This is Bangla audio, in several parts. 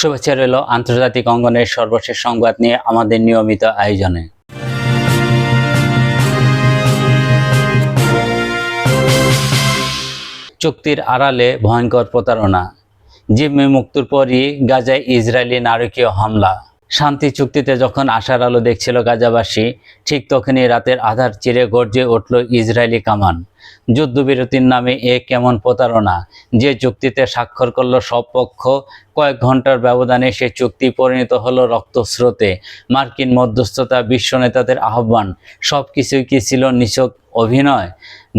শুভেচ্ছা রইল আন্তর্জাতিক অঙ্গনের সর্বশেষ সংবাদ নিয়ে আমাদের নিয়মিত আয়োজনে। চুক্তির আড়ালে ভয়ঙ্কর প্রতারণা। জিম্মি মুক্তির পরই গাজায় ইসরায়েলি নারকীয় হামলা। শান্তি চুক্তিতে যখন আশার আলো দেখছিল গাজাবাসী, ঠিক তখনই রাতের আধার চিরে গর্জে উঠল ইসরায়েলি কামান। যুদ্ধবিরতির নামে এ কেমন প্রতারণা? যে চুক্তিতে স্বাক্ষর করল সব পক্ষ, কয়েক ঘণ্টার ব্যবধানে সে চুক্তি পরিণত হলো রক্তস্রোতে। মার্কিন মধ্যস্থতা, বিশ্ব নেতাদের আহ্বান সব কিছুই কি ছিল নিছক অভিনয়?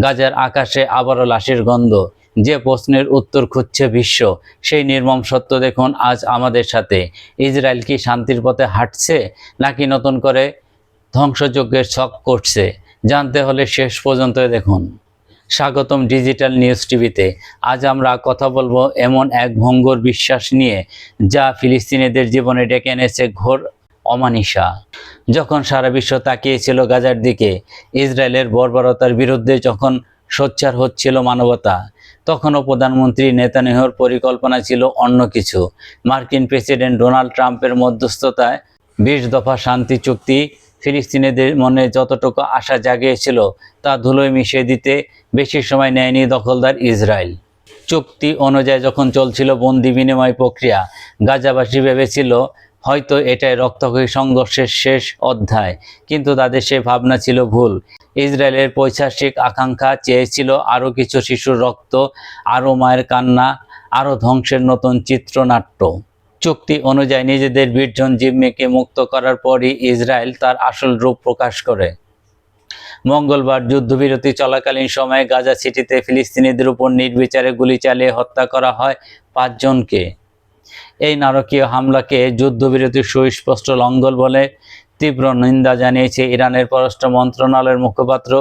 গাজার আকাশে আবারও লাশের গন্ধ। যে প্রশ্নের উত্তর খুঁজছে বিশ্ব, সেই নির্মম সত্য দেখুন আজ আমাদের সাথে। ইসরায়েল কি শান্তির পথে হাঁটছে, নাকি নতুন করে ধ্বংসযজ্ঞের ছক করছে? জানতে হলে শেষ পর্যন্ত দেখুন। স্বাগতম ডিজিটাল নিউজ টিভিতে। আজ আমরা কথা বলব এমন এক ভঙ্গুর বিশ্বাস নিয়ে, যা ফিলিস্তিনিদের জীবনে ডেকে এনেছে ঘোর অমানিসা যখন সারা বিশ্ব তাকিয়েছিল গাজার দিকে, ইসরায়েলের বর্বরতার বিরুদ্ধে যখন সোচ্চার হচ্ছিল মানবতা। তখনও প্রধানমন্ত্রী নেতানিয়াহুর পরিকল্পনা ছিল অন্য কিছু। মার্কিন প্রেসিডেন্ট ডোনাল্ড ট্রাম্পের মধ্যস্থতায় বিশ দফা শান্তি চুক্তি ফিলিস্তিনিদের মনে যতটুকু আশা জাগিয়েছিল, তা ধুলোয় মিশিয়ে দিতে বেশি সময় নেয়নি দখলদার ইসরায়েল। চুক্তি অনুযায়ী যখন চলছিল বন্দি বিনিময় প্রক্রিয়া, গাজাবাসী ভেবেছিল হয়তো এটাই রক্তক্ষয়ী সংঘর্ষের শেষ অধ্যায়। কিন্তু তাদের সে ভাবনা ছিল ভুল। ইসরায়েলের পৈশাসিক আকাঙ্ক্ষা চেয়েছিল আরও কিছু শিশুর রক্ত, আরও মায়ের কান্না, আরও ধ্বংসের নতুন চিত্রনাট্য। চুক্তি অনুযায়ী নিজেদের বিশজন জিম্মিকে মুক্ত করার পরই ইসরায়েল তার আসল রূপ প্রকাশ করে। মঙ্গলবার যুদ্ধবিরতি চলাকালীন সময়ে গাজা সিটিতে ফিলিস্তিনিদের উপর নির্বিচারে গুলি চালিয়ে হত্যা করা হয় পাঁচজনকে। এই নারকীয় হামলাকে যুদ্ধবিরতির সুস্পষ্ট লঙ্ঘন বলে তীব্র নিন্দা জানিয়েছে ইরানের পররাষ্ট্র মন্ত্রণালয়ের মুখপাত্র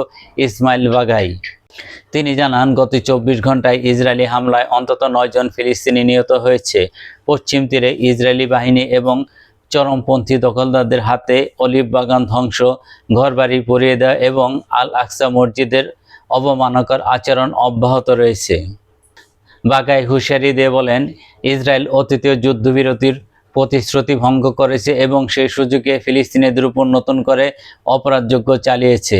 ইসমাইল বাগাই। তিনি জানান, গত চব্বিশ ঘন্টায় ইসরায়েলি হামলায় অন্তত নয়জন ফিলিস্তিনি নিহত হয়েছে। পশ্চিম তীরে ইসরায়েলি বাহিনী এবং চরমপন্থী দখলদারদের হাতে অলিভ বাগান ধ্বংস, ঘরবাড়ি পুড়িয়ে দেওয়া এবং আল আকসা মসজিদের অবমানকর আচরণ অব্যাহত রয়েছে। বাগাই হুঁশিয়ারি দিয়ে বলেন, ইসরায়েল অতীতীয় যুদ্ধবিরতির প্রতিশ্রুতি ভঙ্গ করেছে এবং সেই সুযোগে ফিলিস্তিনিদের উপর নতুন করে অপরাধযোগ্য চালিয়েছে।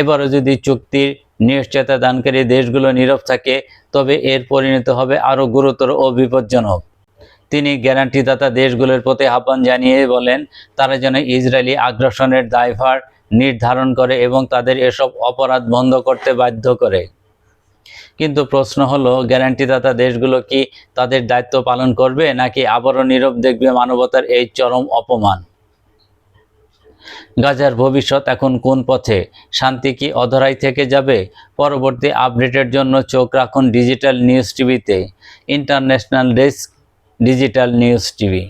এবারও যদি চুক্তির নিশ্চয়তা দানকারী দেশগুলো নীরব থাকে, তবে এর পরিণত হবে আরও গুরুতর ও বিপজ্জনক। তিনি গ্যারান্টিদাতা দেশগুলোর প্রতি আহ্বান জানিয়ে বলেন, তারা যেন ইসরায়েলি আগ্রাসনের দায়ভার নির্ধারণ করে এবং তাদের এসব অপরাধ বন্ধ করতে বাধ্য করে। কিন্তু প্রশ্ন হলো, গ্যারান্টিদাতা দেশগুলো কি তাদের দায়িত্ব পালন করবে, নাকি আবারও নীরব দেখবে মানবতার এই চরম অপমান? গাজার ভবিষ্যৎ এখন কোন পথে? শান্তি কি অধরাই থেকে যাবে? পরবর্তী আপডেটের জন্য চোখ রাখুন ডিজিটাল নিউজ টিভিতে, international desk, digital news TV.